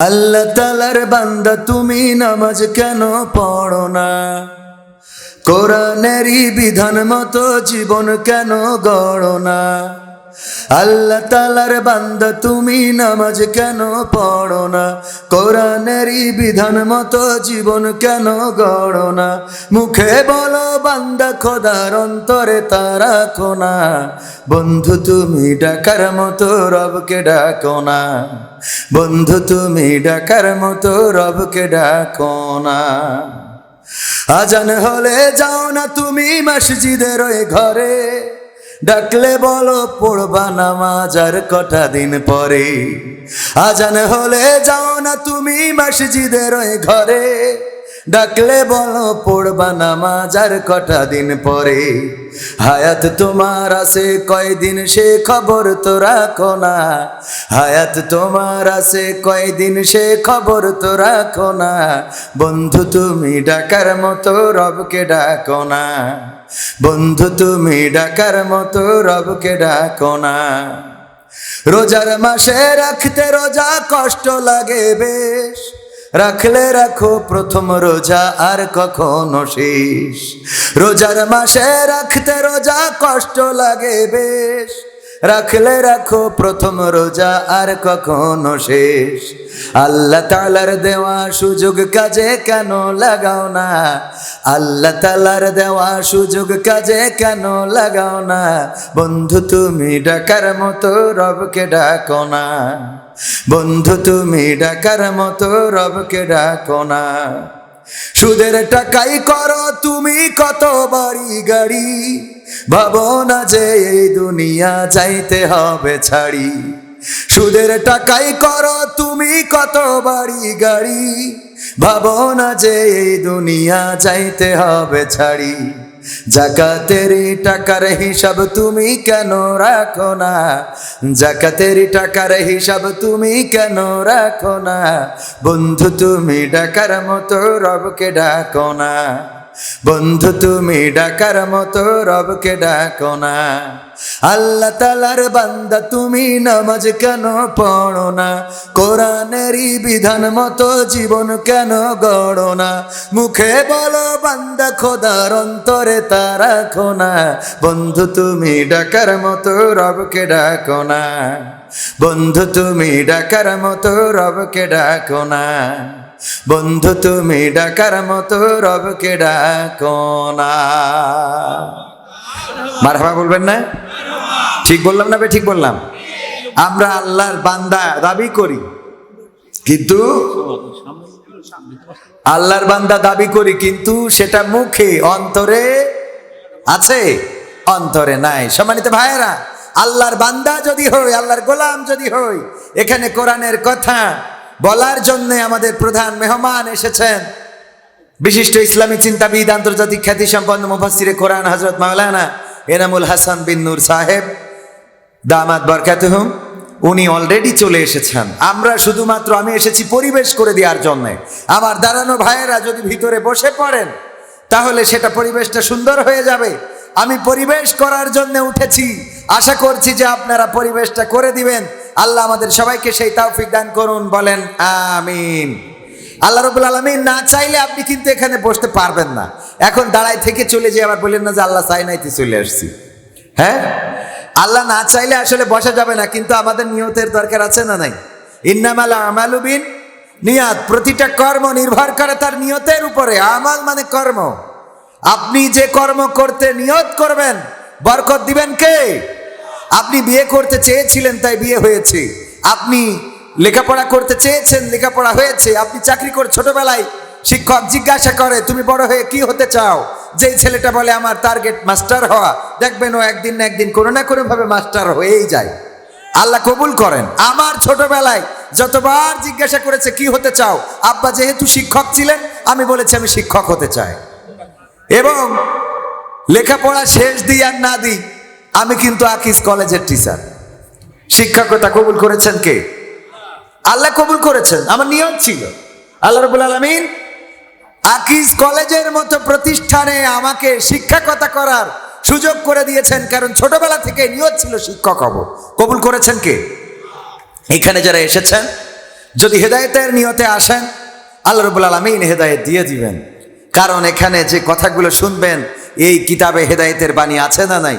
আল্লাহ তালার বান্দা, তুমি নামাজ কেন পড়ো না? কোরআনেরই বিধান মতো জীবন কেন গড়ো না? আল্লাহ তালার বান্দা, তুমি নামাজ কেন পড়ো না? কোরআনেরই বিধান মতো জীবন কেন গড়ো না? মুখে বলো, বান্দা, খোদার অন্তরে তারা কোনা বন্ধু, তুমি ডাকার মতো রবকে ডাকো না। বন্ধু, তুমি ডাকার মতো রবকে ডাকো না। আজান হলে যাও না তুমি মসজিদের ওই ঘরে। ডাকলে বলো, পড়বা নামাজ আর কটা দিন পরে? আজান হলে যাও না তুমি মসজিদের ওই ঘরে। ডাকলে বলো, পড়বা নামাজ আর কটা দিন পরে? হায়াত তোমার আছে, কয়দিন সে খবর তো রাখো না। হায়াত তোমার আছে, কয়দিন সে খবর তো রাখো না। বন্ধু, তুমি ডাকার মতো রবকে ডাকো না। বন্ধু, তুমি ডাকার মতো রবকে ডাকো না। রোজার মাসে রাখতে রোজা কষ্ট লাগে বেশ। রাখলে রাখো, প্রথম রোজা আর কখনো শেষ। রোজার মাসে রাখতে রোজা কষ্ট লাগে বেশ। রাখলে রাখো প্রথম রোজা আর কখনো শেষ। আল্লাহ তালার দেওয়া সুযোগ কাজে কেন লাগাও না? আল্লাহ তালার দেওয়া সুযোগ কাজে কেন লাগাও না? বন্ধু, তুমি ডাকার মতো রবকে ডাকো না। বন্ধু, তুমি ডাকার মতো রবকে ডাকো না। সুদের টাকাই করো তুমি কত বাড়ি গাড়ি। ভাবো না যে এই দুনিয়া যাইতে হবে ছাড়ি। সুদের টাকাই করো তুমি কত বাড়ি গাড়ি। ভাবো না যে এই দুনিয়া যাইতে হবে ছাড়ি। জাকাতের টাকার হিসাব তুমি কেন রাখো না? জাকাতের টাকার হিসাব তুমি কেন রাখো না? বন্ধু তুমি ডাকার মতো রবকে ডাকো না। বন্ধু তুমি ডাকার মতো রবকে ডাকো না। আল্লাহ তালার বান্দা তুমি নামাজ কেন পড়ো না? কোরআনেরই বিধান মতো জীবন কেন গড়ো না? মুখে বলো বান্দা খোদার অন্তরে তা রাখো না বন্ধু তুমি ডাকার মতো রবকে ডাকো না। বন্ধু তুমি ডাকার মতো রবকে ডাকো না। বন্ধু, তুমি ডাকার মতো রবকে ডাকো না। মারহাবা বলবেন না? ঠিক বললাম না ঠিক বললাম? আমরা আল্লাহর বান্দা দাবি করি, কিন্তু আল্লাহর বান্দা দাবি করি, কিন্তু সেটা মুখে, অন্তরে আছে, অন্তরে নাই। সম্মানিত ভাইয়েরা, আল্লাহর বান্দা যদি হই আল্লাহর গোলাম যদি হই এখানে কোরআনের কথা বলার জন্য আমাদের প্রধান মেহমান এসেছেন। বিশিষ্ট ইসলামী চিন্তাবিদ, আন্তর্জাতিক খ্যাতি সম্পন্ন মুফাসিরে কোরআন হজরত মাওলানা এনামুল হাসান বিন নূর সাহেব। দামাত বরকাতুহুম উনি অলরেডি চলে এসেছেন। আমরা শুধুমাত্র আমি এসেছি পরিবেশ করে দেওয়ার জন্য। আমার দাঁড়ানো ভাইয়েরা যদি ভিতরে বসে পড়েন, তাহলে সেটা পরিবেশটা সুন্দর হয়ে যাবে। আমি পরিবেশ করার জন্য উঠেছি। আশা করছি যে আপনারা পরিবেশটা করে দিবেন। আল্লাহ আমাদের সবাইকে সেই তৌফিক দান করুন, বলেন আমিন। আল্লাহ রবুল আলমিন না চাইলে আপনি কিন্তু এখানে বসতে পারবেন না। এখন দাঁড়ায় থেকে চলে যেয়ে আবার বললেন না যে আল্লাহ চাই নাইতে চলে আসছি। হ্যাঁ? আল্লাহ না চাইলে আসলে বসা যাবে না, কিন্তু আমাদের নিয়তের দরকার আছে না নাই? ইন্নামাল আমালুবিন নিয়াত, প্রতিটা কর্ম নির্ভর করে তার নিয়তের উপরে। আমাল মানে কর্ম। আপনি যে কর্ম করতে নিয়ত করবেন, বরকত দিবেন কে? আপনি বিয়ে করতে চেয়েছিলেন, তাই বিয়ে হয়েছে। আপনি লেখাপড়া করতে চেয়েছেন, লেখাপড়া হয়েছে। আপনি চাকরি করে ছোটবেলায় শিক্ষক জিজ্ঞাসা করে, তুমি বড় হয়ে কি হতে চাও? যেই ছেলেটা বলে, আমার টার্গেট মাস্টার হওয়া। দেখবেন ও একদিন না একদিন কোনো না কোনো ভাবে মাস্টার হয়েই যায়। আল্লাহ কবুল করেন। আমার ছোটবেলায় যতবার জিজ্ঞাসা করেছে, কি হতে চাও? আব্বা যেহেতু শিক্ষক ছিলেন, আমি বলেছি, আমি শিক্ষক হতে চাই। এবং লেখাপড়া শেষ দিই আর না দিই আমি কিন্তু আকিস কলেজের টিচার শিক্ষকতা কবুল করেছেন কে? আল্লাহ কবুল করেছেন, আমার নিয়ত ছিল। আল্লাহ রবুল আলমিন আকিস কলেজের মতো প্রতিষ্ঠানে আমাকে শিক্ষকতা করার সুযোগ করে দিয়েছেন, কারণ ছোটবেলা থেকে নিয়ত ছিল শিক্ষক হব। কবুল করেছেন কে? এখানে যারা এসেছেন, যদি হেদায়েতের নিয়তে আসেন, আল্লাহ রবুল আলমিন হেদায়েত দিয়ে দিবেন। কারণ এখানে যে কথাগুলো শুনবেন, এই কিতাবে হেদায়েতের বাণী আছে না নাই?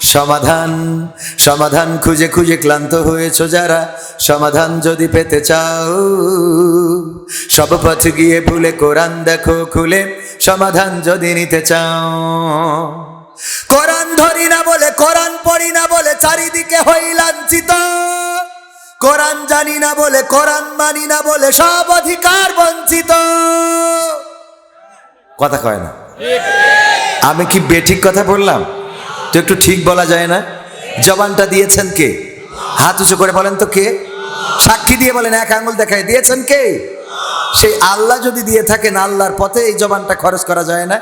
সমাধান সমাধান খুঁজে খুঁজে ক্লান্ত হয়েছ যারা, সমাধান যদি পেতে চাও। সব পথ গিয়ে ভুলে কোরআন দেখো খুলে, সমাধান যদি নিতে চাও। কোরআন ধরি না বলে, কোরআন পড়ি না বলে চারিদিকে হই লাঞ্ছিত। কোরআন জানি না বলে, কোরআন মানি না বলে সব অধিকার বঞ্চিত। কথা কয় না? আমি কি বেঠিক কথা বললাম? তো একটু ঠিক বলা যায় না? জবানটা দিয়েছেন কে? হাত উঁচু করে বলেন তো কে? সাক্ষী দিয়ে বলেন, এক আঙুল দেখায়, দিয়েছেন কে? সেই আল্লাহ যদি দিয়ে থাকেন, আল্লাহর পথে এই জবানটা খরচ করা যায় না।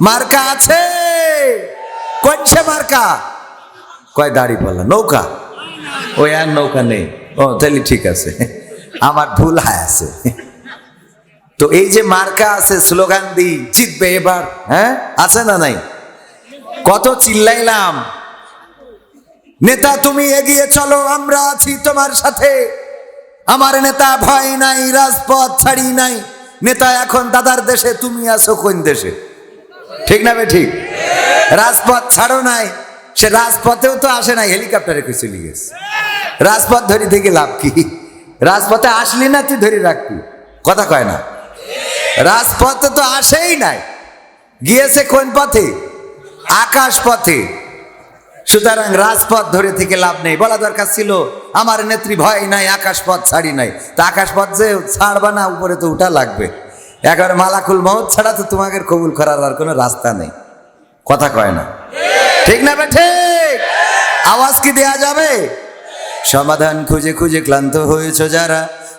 মার্কা আছে? কোনছে মার্কা? কয়, দাড়ি পাল্লা, নৌকা? ওই আর নৌকা নেই। ও তাহলে ঠিক আছে। আমার ভুল হয় আছে। তো এই যে মার্কা আছে, স্লোগান দি জিতবে এবার হ্যাঁ? আছে না নাই? কত চিল্লাইলাম। নেতা তুমি এগিয়ে চলো, আমরা আছি তোমার সাথে। আমার নেতা ভয় নাই, রাজপথ ছাড়ি নাই। নেতা এখন দাদার দেশে, তুমি আছো কোন দেশে? ঠিক না বে ঠিক? রাজপথ ছাড়ো নাই, সে রাজপথেও তো আসে নাই, হেলিকপ্টারে চলে গেছে। রাজপথ ধরি থেকে লাভ কি? রাজপথে আসলি না তুই ধরে রাখবি? কথা কয় না। রাজপথে তো আসেই নাই। গিয়েছে কোন পথে? আকাশ পথে সুতরাং রাজপথ ধরে থেকে লাভ নেই। বলা দরকার ছিল, আমার নেত্রী ভয় নাই আকাশ পথ ছাড়ি নাই। তা আকাশ পথ যে ছাড়বা না, উপরে তো উঠা লাগবে। একেবারে মালাকুল মহৎ ছাড়া তো তোমাকে কবুল করার আর কোনো রাস্তা নেই। কথা কয় না। ঠিক না বে, ঠিক? আওয়াজ কি দেয়া যাবে? সমাধান খুঁজে খুঁজে ক্লান্ত হয়েছ যারা।